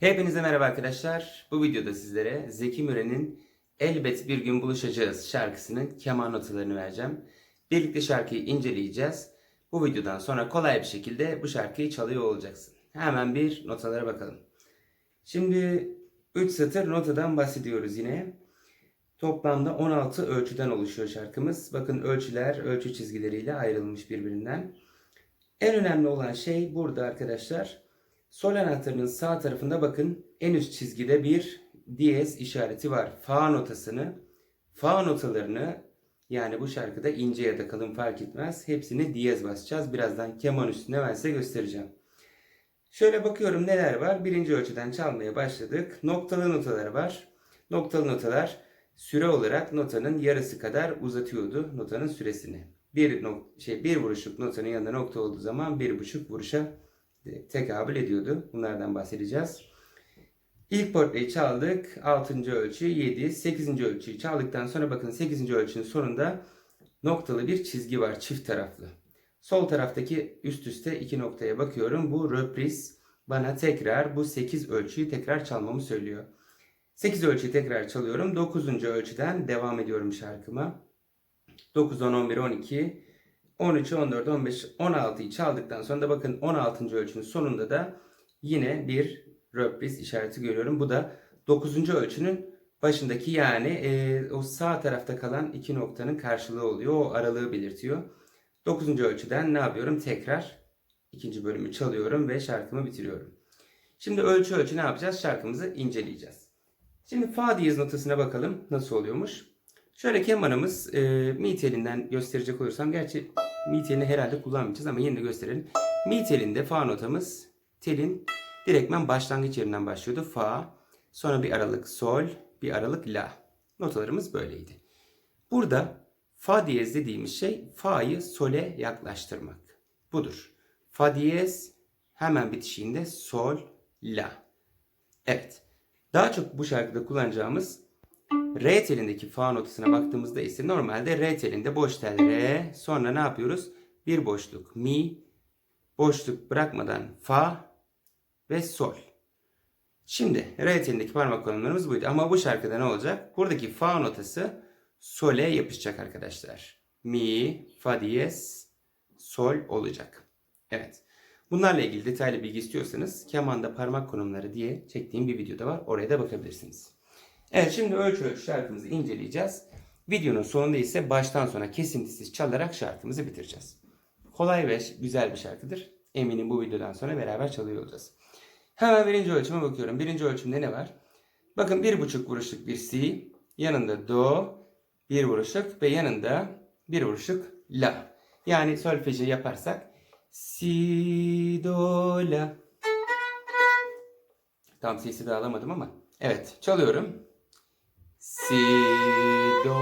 Hepinize merhaba arkadaşlar. Bu videoda sizlere Zeki Müren'in Elbet Bir Gün Buluşacağız şarkısının keman notalarını vereceğim. Birlikte şarkıyı inceleyeceğiz. Bu videodan sonra kolay bir şekilde bu şarkıyı çalıyor olacaksın. Hemen bir notalara bakalım. Şimdi 3 satır notadan bahsediyoruz yine. Toplamda 16 ölçüden oluşuyor şarkımız. Bakın ölçüler ölçü çizgileriyle ayrılmış birbirinden. En önemli olan şey burada arkadaşlar. Sol anahtarının sağ tarafında bakın en üst çizgide bir diyez işareti var. Fa notasını, fa notalarını yani bu şarkıda ince ya da kalın fark etmez. Hepsini diyez basacağız. Birazdan keman üstüne ben size göstereceğim. Şöyle bakıyorum neler var. Birinci ölçüden çalmaya başladık. Noktalı notalar var. Noktalı notalar süre olarak notanın yarısı kadar uzatıyordu notanın süresini. Bir nok şey bir vuruşluk notanın yanında nokta olduğu zaman bir buçuk vuruşa tekabül ediyordu. Bunlardan bahsedeceğiz. İlk portreyi çaldık. 6. ölçü 7. 8. ölçüyü çaldıktan sonra bakın 8. ölçünün sonunda noktalı bir çizgi var çift taraflı. Sol taraftaki üst üste iki noktaya bakıyorum. Bu röpriz bana tekrar bu 8 ölçüyü tekrar çalmamı söylüyor. 8 ölçüyü tekrar çalıyorum. 9. ölçüden devam ediyorum şarkıma. 9, 10, 11, 12, 13, 14, 15, 16'yı çaldıktan sonra da bakın 16. ölçünün sonunda da yine bir röpriz işareti görüyorum. Bu da 9. ölçünün başındaki yani e, o sağ tarafta kalan iki noktanın karşılığı oluyor. O aralığı belirtiyor. 9. ölçüden ne yapıyorum? Tekrar ikinci bölümü çalıyorum ve şarkımı bitiriyorum. Şimdi ölçü ölçü ne yapacağız? Şarkımızı inceleyeceğiz. Şimdi fa diyez notasına bakalım nasıl oluyormuş. Şöyle kemanımız e, mi telinden gösterecek olursam gerçi mi herhalde kullanmayacağız ama yine de gösterelim. Mi telinde fa notamız telin direktmen başlangıç yerinden başlıyordu. Fa, sonra bir aralık sol, bir aralık la. Notalarımız böyleydi. Burada fa diyez dediğimiz şey fa'yı sole yaklaştırmak. Budur. Fa diyez hemen bitişiğinde sol, la. Evet. Daha çok bu şarkıda kullanacağımız Re telindeki fa notasına baktığımızda ise normalde re telinde boş tel re sonra ne yapıyoruz? Bir boşluk mi boşluk bırakmadan fa ve sol. Şimdi re telindeki parmak konumlarımız buydu ama bu şarkıda ne olacak? Buradaki fa notası sole yapışacak arkadaşlar. Mi, fa diyez, sol olacak. Evet. Bunlarla ilgili detaylı bilgi istiyorsanız kemanda parmak konumları diye çektiğim bir videoda var. Oraya da bakabilirsiniz. Evet şimdi ölçü ölçü şarkımızı inceleyeceğiz. Videonun sonunda ise baştan sona kesintisiz çalarak şarkımızı bitireceğiz. Kolay ve güzel bir şarkıdır. Eminim bu videodan sonra beraber çalıyor olacağız. Hemen birinci ölçüme bakıyorum. Birinci ölçümde ne var? Bakın bir buçuk vuruşluk bir si, yanında do, bir vuruşluk ve yanında bir vuruşluk la. Yani solfeji yaparsak si, do, la. Tam sesi de alamadım ama. Evet çalıyorum. Si, do,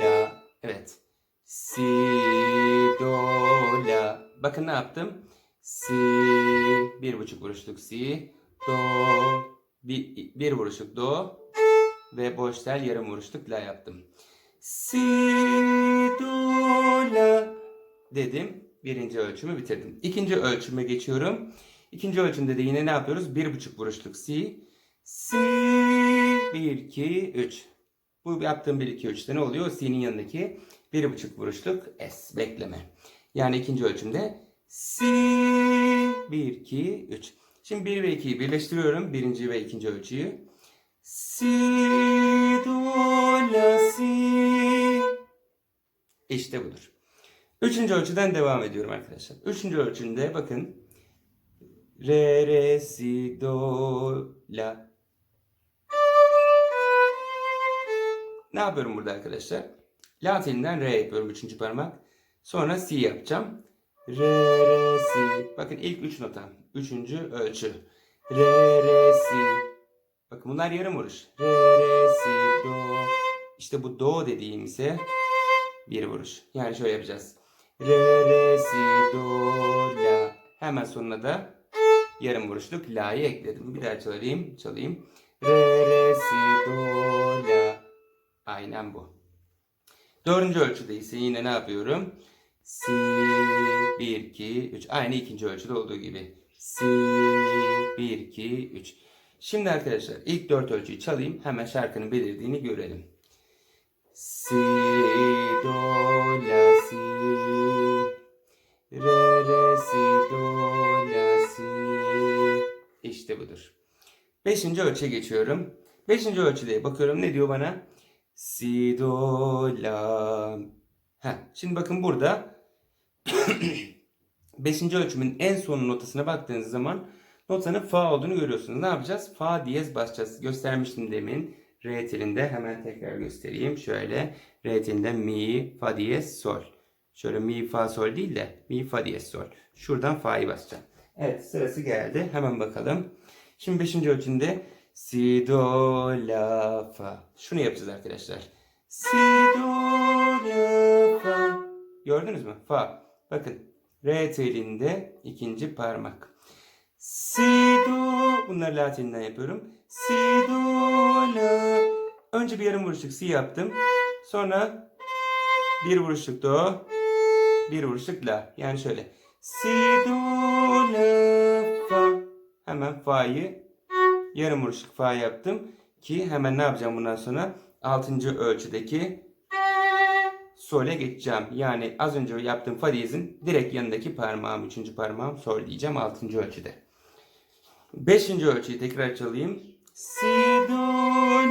la. Evet. Si, do, la. Bakın ne yaptım? Si, bir buçuk vuruşluk si, do, bir, bir vuruşluk do ve boş tel yarım vuruşluk la yaptım. Si, do, la dedim. Birinci ölçümü bitirdim. İkinci ölçüme geçiyorum. İkinci ölçümde de yine ne yapıyoruz? Bir buçuk vuruşluk si. Si 1 2 3. Bu yaptığım 1 2 3'te ne oluyor? Si'nin yanındaki bir buçuk vuruşluk S bekleme. Yani ikinci ölçümde si 1 2 3. Şimdi 1 ve 2'yi birleştiriyorum. Birinci ve ikinci ölçüyü. Si do la si. İşte budur. Üçüncü ölçüden devam ediyorum arkadaşlar. Üçüncü ölçünde bakın. Re, re, si, do, la. Ne yapıyorum burada arkadaşlar? La telinden re yapıyorum üçüncü parmak. Sonra si yapacağım. Re, re, si. Bakın ilk üç nota. Üçüncü ölçü. Re, re, si. Bakın bunlar yarım vuruş. Re, re, si, do. İşte bu do dediğim ise bir vuruş. Yani şöyle yapacağız. Re, re, si, do, la. Hemen sonuna da yarım vuruşluk la'yı ekledim. Bir daha çalayım, çalayım. Re, re, si, do, la. Aynen bu. Dördüncü ölçüde ise yine ne yapıyorum? Si, 1, 2, 3. Aynı ikinci ölçüde olduğu gibi. Si, 1, 2, 3. Şimdi arkadaşlar ilk dört ölçüyü çalayım. Hemen şarkının belirdiğini görelim. Si, do, la, si. Re, re, si, do, la, si. İşte budur. Beşinci ölçüye geçiyorum. Beşinci ölçüde bakıyorum ne diyor bana? Si, do, la. Heh, şimdi bakın burada beşinci ölçümün en son notasına baktığınız zaman notanın fa olduğunu görüyorsunuz. Ne yapacağız? Fa diyez basacağız. Göstermiştim demin. Re telinde hemen tekrar göstereyim. Şöyle re telinde mi, fa diyez, sol. Şöyle mi, fa, sol değil de mi, fa diyez, sol. Şuradan fa'yı basacağım. Evet sırası geldi. Hemen bakalım. Şimdi beşinci ölçümde si, do, la, fa. Şunu yapacağız arkadaşlar. Si, do, la, fa. Gördünüz mü? Fa. Bakın. Re telinde ikinci parmak. Si, do. Bunları la telinden yapıyorum. Si, do, la. Önce bir yarım vuruşluk si yaptım. Sonra bir vuruşluk do. Bir vuruşluk la. Yani şöyle. Si, do, la, fa. Hemen fa'yı yarım vuruşluk fa yaptım. Ki hemen ne yapacağım bundan sonra? Altıncı ölçüdeki sol'e geçeceğim. Yani az önce yaptığım fa diyezin direkt yanındaki parmağım, üçüncü parmağım sol diyeceğim altıncı ölçüde. Beşinci ölçüyü tekrar çalayım. Si, do,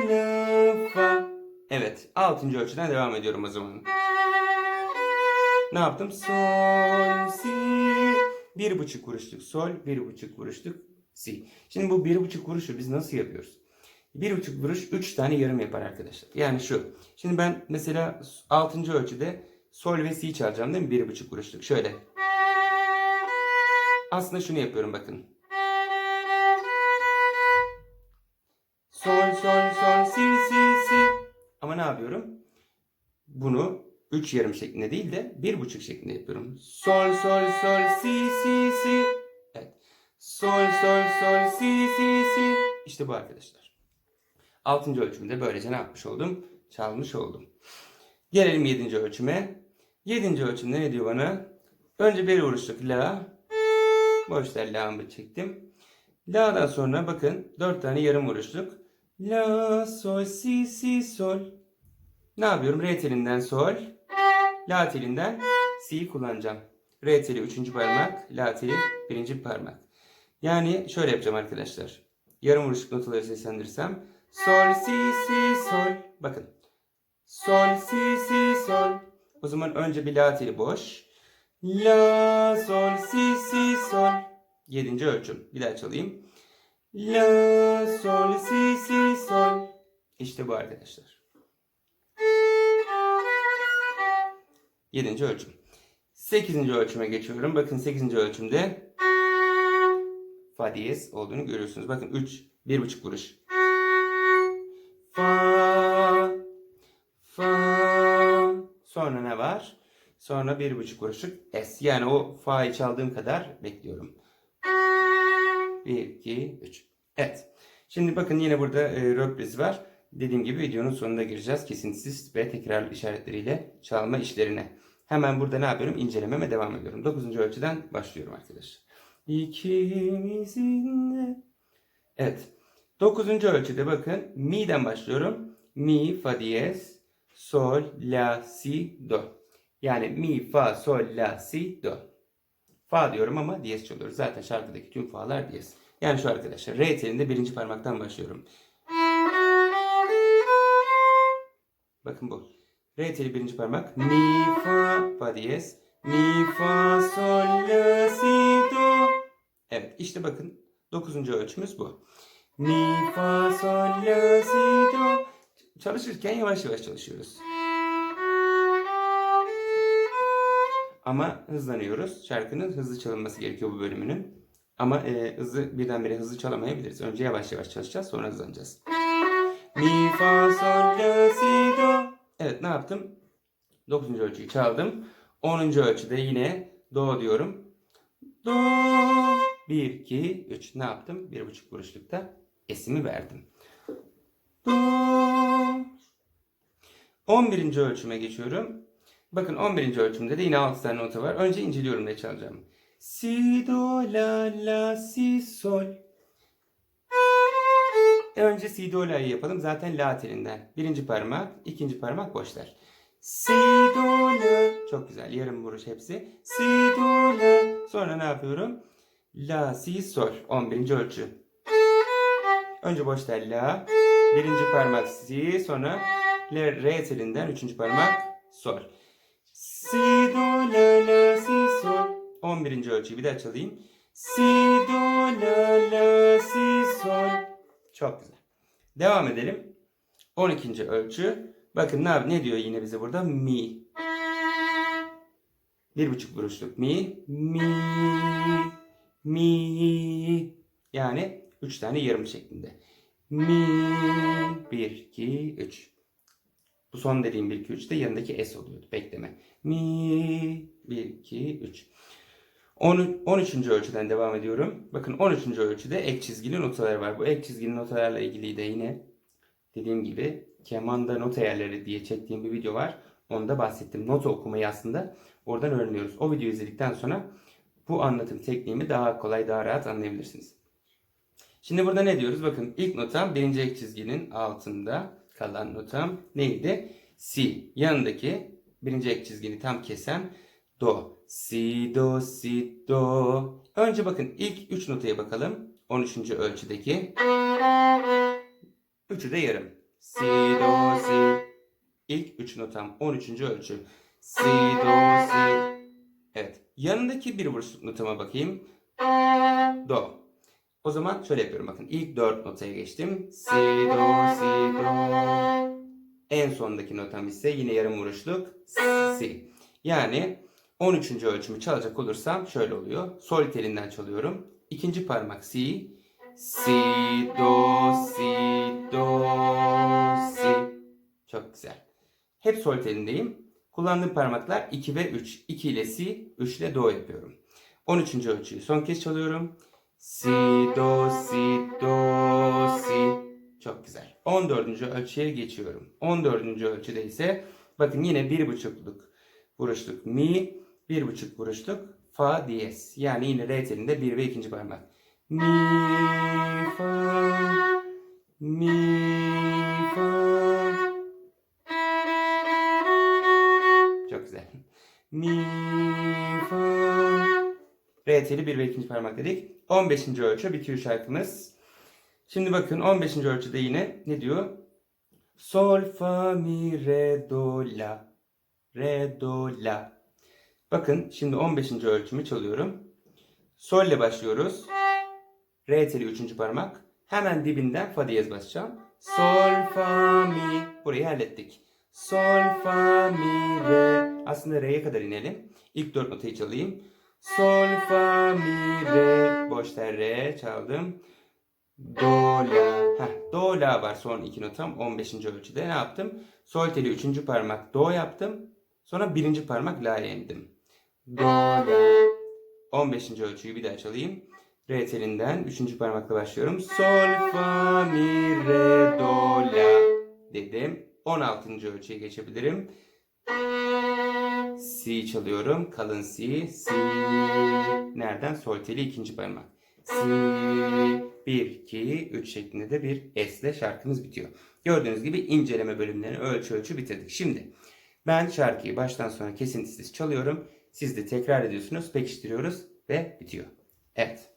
la, fa. Evet, altıncı ölçüden devam ediyorum o zaman. Ne yaptım? Sol, si. Bir buçuk vuruşluk sol, bir buçuk vuruşluk si. Şimdi bu bir buçuk vuruşu biz nasıl yapıyoruz? Bir buçuk vuruş üç tane yarım yapar arkadaşlar. Yani şu. Şimdi ben mesela altıncı ölçüde sol ve si çalacağım değil mi? Bir buçuk vuruşluk. Şöyle. Aslında şunu yapıyorum bakın. Sol sol sol si si si. Ama ne yapıyorum? Bunu 3 yarım şeklinde değil de bir buçuk şeklinde yapıyorum. Sol sol sol si si si. Sol sol sol si si si. İşte bu arkadaşlar. Altıncı ölçümde böylece ne yapmış oldum? Çalmış oldum. Gelelim yedinci ölçüme. Yedinci ölçümde ne diyor bana? Önce bir vuruşluk la. Boşlar la'mı çektim. La'dan sonra bakın dört tane yarım vuruşluk. La, sol, si, si, sol. Ne yapıyorum? Re telinden sol. La telinden si kullanacağım. Re teli üçüncü parmak. La teli birinci parmak. Yani şöyle yapacağım arkadaşlar. Yarım vuruşluk notaları seslendirirsem. Sol, si, si, sol. Bakın. Sol, si, si, sol. O zaman önce bir la teli boş. La, sol, si, si, sol. Yedinci ölçüm. Bir daha çalayım. La, sol, si, si, sol. İşte bu arkadaşlar. Yedinci ölçüm. Sekizinci ölçüme geçiyorum. Bakın sekizinci ölçümde fa diyez olduğunu görüyorsunuz. Bakın 3, bir buçuk vuruş. Fa, fa. Sonra ne var? Sonra bir buçuk vuruşluk es. Yani o fa'yı çaldığım kadar bekliyorum. 1, 2, 3. Evet. Şimdi bakın yine burada e, röpriz var. Dediğim gibi videonun sonunda gireceğiz. Kesintisiz ve tekrar işaretleriyle çalma işlerine. Hemen burada ne yapıyorum? İncelememe devam ediyorum. 9. ölçüden başlıyorum arkadaşlar. İkimizin de... Evet. 9. ölçüde bakın mi'den başlıyorum. Mi, fa diyez, sol, la, si, do. Yani mi, fa, sol, la, si, do. Fa diyorum ama diyez çalıyoruz. Zaten şarkıdaki tüm fa'lar diyez. Yani şu arkadaşlar. Re telinde birinci parmaktan başlıyorum. Bakın bu. Re teli birinci parmak. Mi, fa, fa diyez. Mi, fa, sol, la, si. Evet işte bakın. Dokuzuncu ölçümüz bu. Mi, fa, sol, la, si, do. Çalışırken yavaş yavaş çalışıyoruz. Ama hızlanıyoruz. Şarkının hızlı çalınması gerekiyor bu bölümünün. Ama e, hızlı birdenbire hızlı çalamayabiliriz. Önce yavaş yavaş çalışacağız sonra hızlanacağız. Mi, fa, sol, la, si, do. Evet ne yaptım? 9. ölçüyü çaldım. 10. ölçüde yine do diyorum. Do. 1, 2, 3 ne yaptım? 1,5 vuruşlukta esimi verdim. Do. 11. ölçüme geçiyorum. Bakın 11. ölçümde de yine 6 tane nota var. Önce inceliyorum ne çalacağım. Si, do, la, la, si, sol. E önce si do la'yı yapalım. Zaten la telinden. Birinci parmak, ikinci parmak boşlar. Si do la. Çok güzel. Yarım vuruş hepsi. Si do la. Sonra ne yapıyorum? La, si, sol. 11. ölçü. Önce boşta la. Birinci parmak si. Sonra le, re telinden. Üçüncü parmak sol. Si, do, la, la, si, sol. 11. ölçüyü bir daha çalayım. Si, do, la, la, si, sol. Çok güzel. Devam edelim. 12. ölçü. Bakın ne, ne diyor yine bize burada? Mi. Bir buçuk vuruşluk mi. Mi. Mi. Yani üç tane yarım şeklinde. Mi. Bir, iki, üç. Bu son dediğim 1, 2, 3 de yanındaki S oluyordu. Bekleme. Mi. 1, 2, 3. 10, 13. ölçüden devam ediyorum. Bakın 13. ölçüde ek çizgili notalar var. Bu ek çizgili notalarla ilgili de yine dediğim gibi kemanda nota yerleri diye çektiğim bir video var. Onda bahsettim. Nota okumayı aslında oradan öğreniyoruz. O videoyu izledikten sonra bu anlatım tekniğimi daha kolay, daha rahat anlayabilirsiniz. Şimdi burada ne diyoruz? Bakın ilk notam birinci ek çizginin altında kalan notam neydi? Si. Yanındaki birinci ek çizgini tam kesen do. Si, do, si, do. Önce bakın ilk 3 notaya bakalım. 13. ölçüdeki. Üçü de yarım. Si, do, si. İlk 3 notam 13. ölçü. Si, do, si. Evet. Yanındaki bir vuruşluk notama bakayım. Do. O zaman şöyle yapıyorum bakın. İlk 4 notaya geçtim. Si, do, si, do. En sondaki notam ise yine yarım vuruşluk. Si. Yani 13. ölçümü çalacak olursam şöyle oluyor. Sol telinden çalıyorum. İkinci parmak si. Si, do, si, do, si. Çok güzel. Hep sol telindeyim. Kullandığım parmaklar 2 ve 3. 2 ile si, 3 ile do yapıyorum. 13. ölçüyü son kez çalıyorum. Si, do, si, do, si. Çok güzel. 14. ölçüye geçiyorum. 14. ölçüde ise bakın yine bir buçukluk vuruşluk mi, bir buçuk vuruşluk fa diyez. Yani yine re telinde bir ve ikinci parmak. Mi, fa, mi, Re teli bir ve ikinci parmak dedik. 15. ölçü bitiyor şarkımız. Şimdi bakın 15. ölçüde yine ne diyor? Sol, fa, mi, re, do, la. Re, do, la. Bakın şimdi 15. ölçümü çalıyorum. Sol ile başlıyoruz. Re teli 3. parmak. Hemen dibinden fa diyez basacağım. Sol, fa, mi. Burayı hallettik. Sol, fa, mi, re. Aslında re'ye kadar inelim. İlk 4 notayı çalayım. Sol, fa, mi, re. Boş re çaldım. Do, la. Heh, do, la var son iki notam 15. ölçüde. Ne yaptım? Sol teli 3. parmak do yaptım. Sonra birinci parmak la'ya indim. Do, la. 15. ölçüyü bir daha çalayım. Re telinden 3. parmakla başlıyorum. Sol, fa, mi, re, do, la dedim. 16. ölçüye geçebilirim. Si çalıyorum. Kalın si. Si. Nereden? Sol teli ikinci parmak. Si. 1, 2, 3 şeklinde de bir S ile şarkımız bitiyor. Gördüğünüz gibi inceleme bölümlerini ölçü ölçü bitirdik. Şimdi ben şarkıyı baştan sona kesintisiz çalıyorum. Siz de tekrar ediyorsunuz, pekiştiriyoruz ve bitiyor. Evet.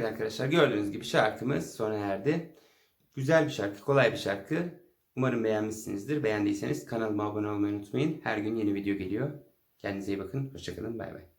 Evet arkadaşlar gördüğünüz gibi şarkımız sona erdi. Güzel bir şarkı, kolay bir şarkı. Umarım beğenmişsinizdir. Beğendiyseniz kanalıma abone olmayı unutmayın. Her gün yeni video geliyor. Kendinize iyi bakın. Hoşçakalın. Bay bay.